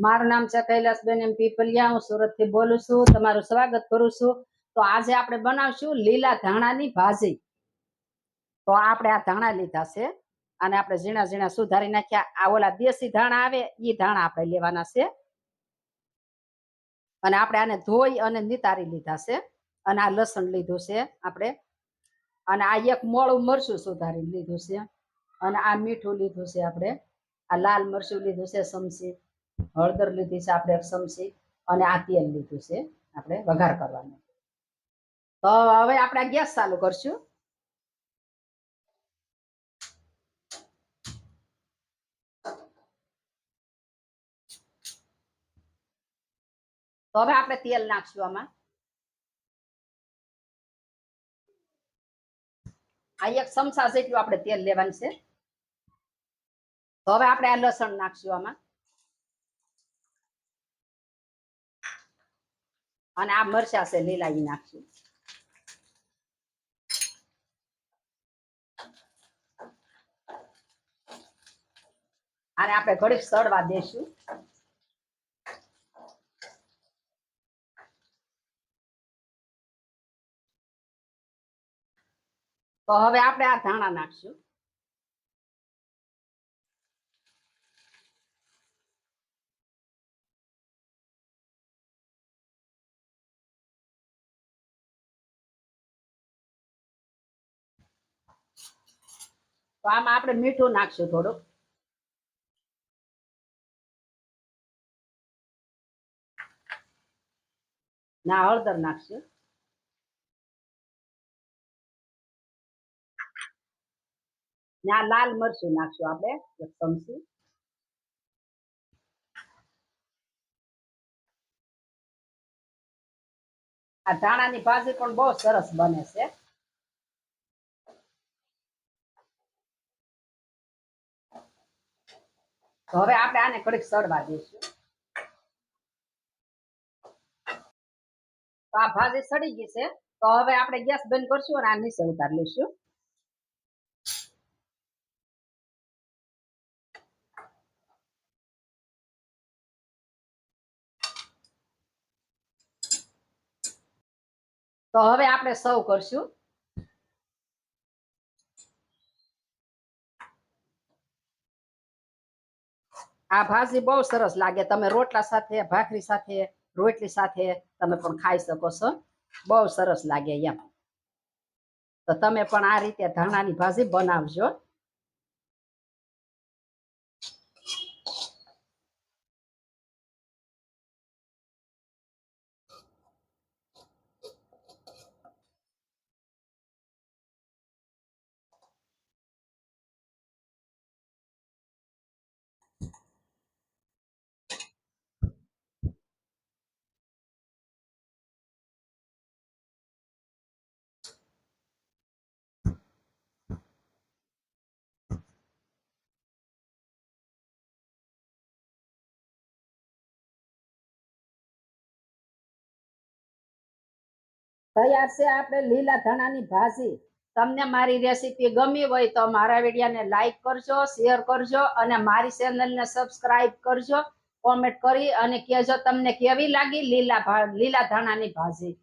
મારું નામ છે કૈલાસબેન એમ પીપલિયા. હું સુરતથી બોલું છું. તમારું સ્વાગત કરું છું. તો આજે આપણે બનાવશું લીલા ધાણાની ભાજી. તો આપણે આ ધાણા લીધા છે. અને આપણે ઝીણા ઝીણા સુધારી નાખ્યા. આ ઓલા દેશી ધાણા આવે એ ધાણા આપણે લેવાના છે. અને આપણે આને ધોઈ અને નિતારી લીધા છે. અને આ લસણ લીધું છે આપણે. અને આ એક મોળું મરચું સુધારી લીધું છે. અને આ મીઠું લીધું છે આપણે. આ લાલ મરચું લીધું છે સમસી હળદર લીધી છે, આપણે ચમચી અને આ તેલ લીધું છે આપણે વઘાર કરવાનો. તો હવે આપણે આ ગેસ ચાલુ કરશું. તો હવે આપણે તેલ નાખશું આમાં. આ એક ચમચા જેટલું આપણે તેલ લેવાનું છે. તો હવે આપણે આ લસણ નાખશું આમાં. અને આ મરચા છે લીલા નાખશું અને આપણે ઘડીક સડવા દેશું. તો હવે આપણે આ ધાણા નાખશું. આમાં આપણે મીઠું નાખશું થોડુંક. ના, હળદર નાખશું. ના, લાલ મરચું નાખશું આપણે, એક ચમચી. આ ધાણાની ભાજી પણ બહુ સરસ બને છે. તો હવે આપણે આને કડીક સડવા દઈશું. તો આ ભાજી સડી ગઈ છે. તો હવે આપણે ગેસ બંધ કરશું અને આ નીચે ઉતાર લઈશું. તો હવે આપણે સર્વ કરશું. આ ભાજી બહુ સરસ લાગે. તમે રોટલા સાથે, ભાખરી સાથે, રોટલી સાથે તમે પણ ખાઈ શકો છો. બહુ સરસ લાગે એમ. તો તમે પણ આ રીતે ધાણાની ભાજી બનાવજો. તૈયાર છે આપણે લીલા ધાણાની ભાજી. તમને મારી રેસીપી ગમી હોય તો મારા વિડીયાને લાઈક કરજો, શેર કરજો અને મારી ચેનલને સબસ્ક્રાઇબ કરજો. કોમેન્ટ કરી અને કહેજો તમને કેવી લાગી લીલા લીલા ધાણાની ભાજી.